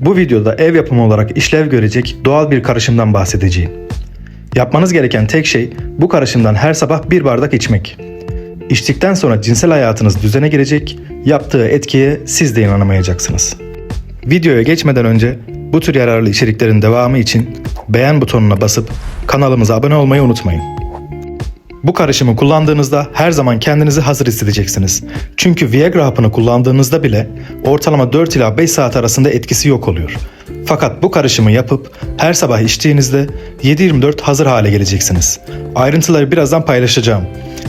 Bu videoda ev yapımı olarak işlev görecek doğal bir karışımdan bahsedeceğim. Yapmanız gereken tek şey bu karışımdan her sabah bir bardak içmek. İçtikten sonra cinsel hayatınız düzene girecek, yaptığı etkiye siz de inanamayacaksınız. Videoya geçmeden önce bu tür yararlı içeriklerin devamı için beğen butonuna basıp kanalımıza abone olmayı unutmayın. Bu karışımı kullandığınızda her zaman kendinizi hazır hissedeceksiniz. Çünkü Viagra hapını kullandığınızda bile ortalama 4 ila 5 saat arasında etkisi yok oluyor. Fakat bu karışımı yapıp her sabah içtiğinizde 7-24 hazır hale geleceksiniz. Ayrıntıları birazdan paylaşacağım.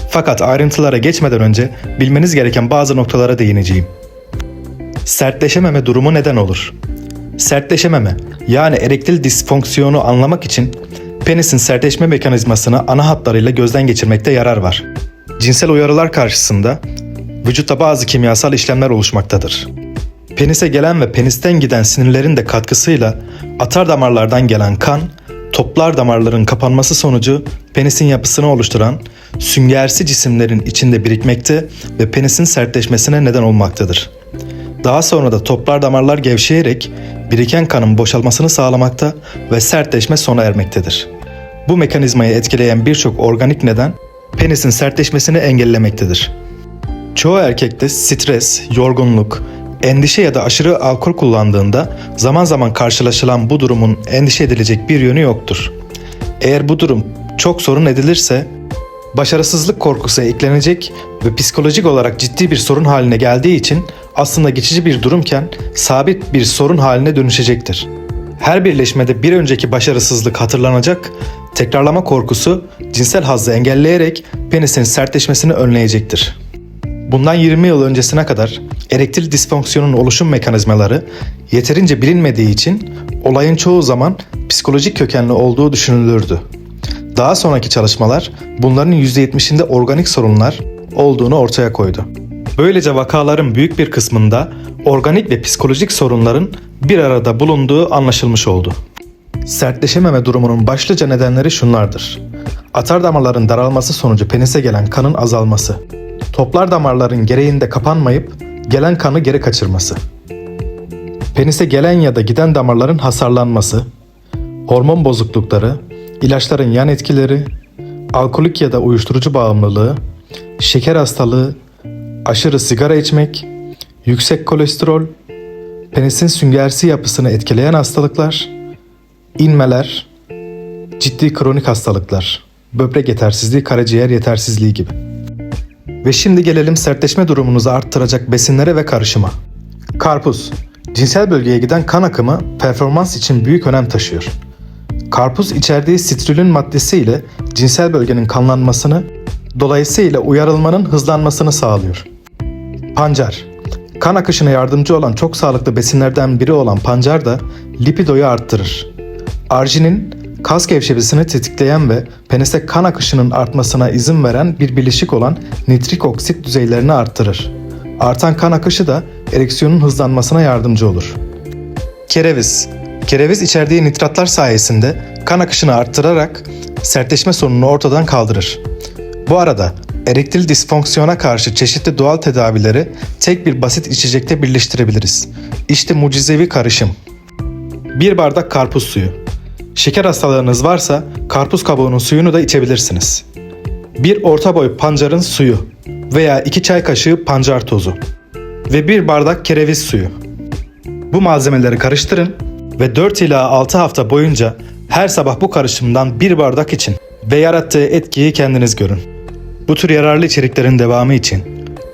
Fakat ayrıntılara geçmeden önce bilmeniz gereken bazı noktalara değineceğim. Sertleşememe durumu neden olur? Sertleşememe yani erektil disfonksiyonu anlamak için penisin sertleşme mekanizmasını ana hatlarıyla gözden geçirmekte yarar var. Cinsel uyarılar karşısında vücutta bazı kimyasal işlemler oluşmaktadır. Penise gelen ve penisten giden sinirlerin de katkısıyla atar damarlardan gelen kan, toplar damarların kapanması sonucu penisin yapısını oluşturan süngersi cisimlerin içinde birikmekte ve penisin sertleşmesine neden olmaktadır. Daha sonra da toplar damarlar gevşeyerek biriken kanın boşalmasını sağlamakta ve sertleşme sona ermektedir. Bu mekanizmayı etkileyen birçok organik neden penisin sertleşmesini engellemektedir. Çoğu erkekte stres, yorgunluk, endişe ya da aşırı alkol kullandığında zaman zaman karşılaşılan bu durumun endişe edilecek bir yönü yoktur. Eğer bu durum çok sorun edilirse başarısızlık korkusu eklenecek ve psikolojik olarak ciddi bir sorun haline geldiği için aslında geçici bir durumken sabit bir sorun haline dönüşecektir. Her birleşmede bir önceki başarısızlık hatırlanacak, tekrarlama korkusu cinsel hazzı engelleyerek penisin sertleşmesini önleyecektir. Bundan 20 yıl öncesine kadar erektil disfonksiyonun oluşum mekanizmaları yeterince bilinmediği için olayın çoğu zaman psikolojik kökenli olduğu düşünülürdü. Daha sonraki çalışmalar bunların %70'inde organik sorunlar olduğunu ortaya koydu. Böylece vakaların büyük bir kısmında organik ve psikolojik sorunların bir arada bulunduğu anlaşılmış oldu. Sertleşememe durumunun başlıca nedenleri şunlardır. Atar damarların daralması sonucu penise gelen kanın azalması. Toplar damarların gereğinde kapanmayıp gelen kanı geri kaçırması. Penise gelen ya da giden damarların hasarlanması. Hormon bozuklukları, ilaçların yan etkileri, alkolik ya da uyuşturucu bağımlılığı, şeker hastalığı, aşırı sigara içmek, yüksek kolesterol, penisin süngersi yapısını etkileyen hastalıklar, inmeler, ciddi kronik hastalıklar, böbrek yetersizliği, karaciğer yetersizliği gibi. Ve şimdi gelelim sertleşme durumunuzu arttıracak besinlere ve karışıma. Karpuz, cinsel bölgeye giden kan akımı performans için büyük önem taşıyor. Karpuz içerdiği sitrulin maddesi ile cinsel bölgenin kanlanmasını, dolayısıyla uyarılmanın hızlanmasını sağlıyor. Pancar, kan akışına yardımcı olan çok sağlıklı besinlerden biri olan pancar da lipidoyu arttırır. Arginin, kas gevşemesini tetikleyen ve peniste kan akışının artmasına izin veren bir bileşik olan nitrik oksit düzeylerini arttırır. Artan kan akışı da ereksiyonun hızlanmasına yardımcı olur. Kereviz Kereviz içerdiği nitratlar sayesinde kan akışını arttırarak sertleşme sorununu ortadan kaldırır. Bu arada erektil disfonksiyona karşı çeşitli doğal tedavileri tek bir basit içecekte birleştirebiliriz. İşte mucizevi karışım. Bir bardak karpuz suyu. Şeker hastalığınız varsa karpuz kabuğunun suyunu da içebilirsiniz. Bir orta boy pancarın suyu veya 2 çay kaşığı pancar tozu ve bir bardak kereviz suyu. Bu malzemeleri karıştırın ve 4 ila 6 hafta boyunca her sabah bu karışımdan bir bardak için ve yarattığı etkiyi kendiniz görün. Bu tür yararlı içeriklerin devamı için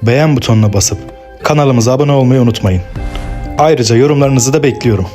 beğen butonuna basıp kanalımıza abone olmayı unutmayın. Ayrıca yorumlarınızı da bekliyorum.